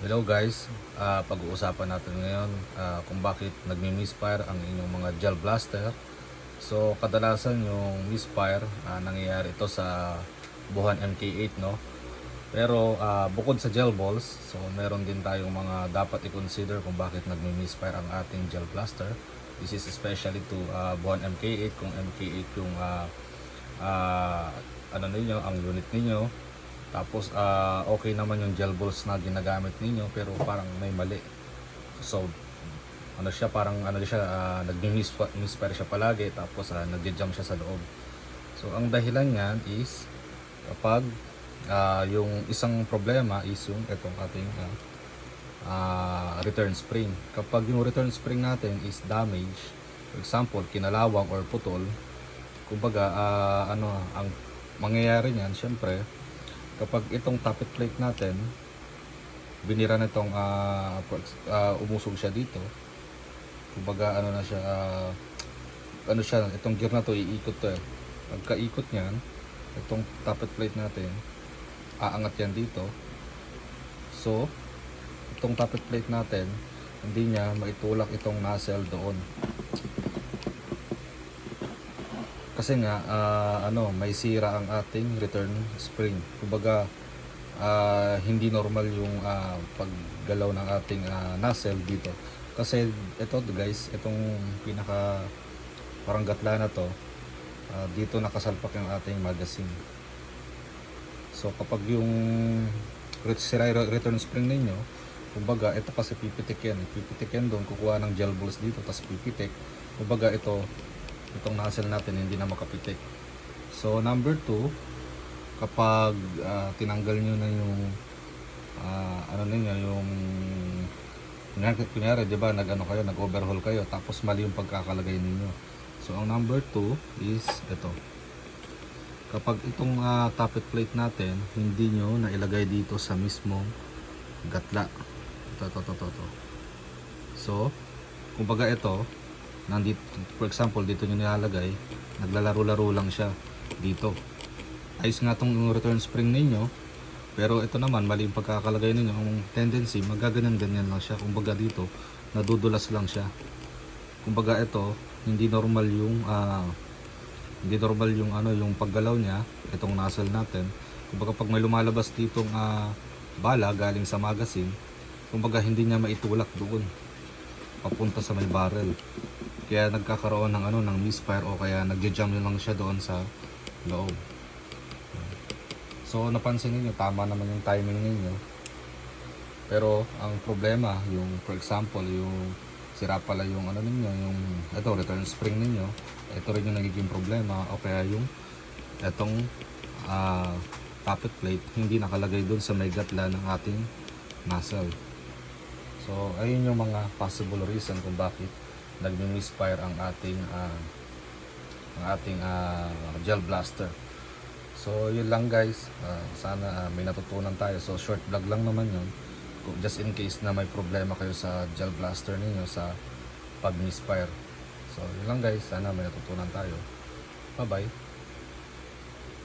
Hello guys, Ah, pag-uusapan natin ngayon ah, kung bakit nagmi-misfire ang inyong mga gel blaster. So kadalasan yung misfire, ah, nangyayari ito sa buhan MK8 no. Pero ah, bukod sa gel balls, so meron din tayong mga dapat i-consider kung bakit nagmi-misfire ang ating gel blaster. This is especially to ah, buhan MK8 kung MK8 yung ah, ah, ano ninyo, ang unit ninyo tapos ah, okay naman yung gel balls na ginagamit ninyo pero parang may mali. So ano siya parang ano siya uh, nagmi-misfire siya palagi tapos uh, nagja-jump siya sa loob. So ang dahilan niyan is kapag ah, yung isang problema is yung itong ating ah, ah, return spring. Kapag yung return spring natin is damaged, for example, kinalawang or putol, kumbaga ah, ano ang mangyayari niyan syempre kapag itong tappet plate natin binira na itong ex- ah, umusog siya dito. Kumbaga ano na siya ah, ano siya itong gear na to iikot to eh. Pagkaikot niyan itong tappet plate natin aangat yan dito. So itong tappet plate natin hindi niya maitulak itong nozzle doon kasi nga ah, ano may sira ang ating return spring. Kumbaga ah, hindi normal yung ah, paggalaw ng ating ah, nozzle dito. Kasi ito guys itong pinaka parang gatla na to ah, dito nakasalpak yung ating magazine. So kapag yung return spring ninyo kumbaga ito kasi pipitik yan. Pipitik yan doon kukuha ng gel balls dito tapos pipitik. Kumbaga ito itong nozzle natin hindi na makapitik. So number 2, kapag ah, tinanggal nyo na yung ah, ano ninyo yung kunyari, kunyari 'di ba nag-ano kayo, nag-overhaul kayo tapos mali yung pagkakalagay ninyo. So ang number 2 is ito. Kapag itong ah, tappet plate natin hindi nyo nailagay dito sa mismong gatla. Ito, ito, ito, ito. So, kumbaga ito, nandito, for example, dito nyo nilalagay, naglalaro-laro lang siya dito. Ayos nga tong return spring ninyo, pero ito naman, mali yung pagkakalagay ninyo. Ang tendency, magaganyan-ganyan lang siya. Kumbaga dito, nadudulas lang siya. Kumbaga ito, hindi normal yung, ah, hindi normal yung ano, yung paggalaw niya, itong nozzle natin. Kumbaga pag may lumalabas ditong ah, bala galing sa magazine, kumbaga hindi niya maitulak doon papunta sa may barrel. Kaya nagkakaroon ng ano ng misfire o kaya nagja-jam lang siya doon sa loob. So napansin niyo tama naman yung timing ninyo. Pero ang problema yung for example yung sira pala yung ano ninyo yung ito return spring ninyo ito rin yung nagiging problema o kaya yung etong ah tappet plate hindi nakalagay doon sa may gatla ng ating nozzle. So, ayun yung mga possible reason kung bakit nagmi-misfire ang ating ah, ang ating ah, gel blaster. So, yun lang guys. Ah, sana ah, may natutunan tayo. So, short vlog lang naman yun. Just in case na may problema kayo sa gel blaster ninyo sa pag-misfire. So, yun lang guys. Sana may natutunan tayo. Bye-bye.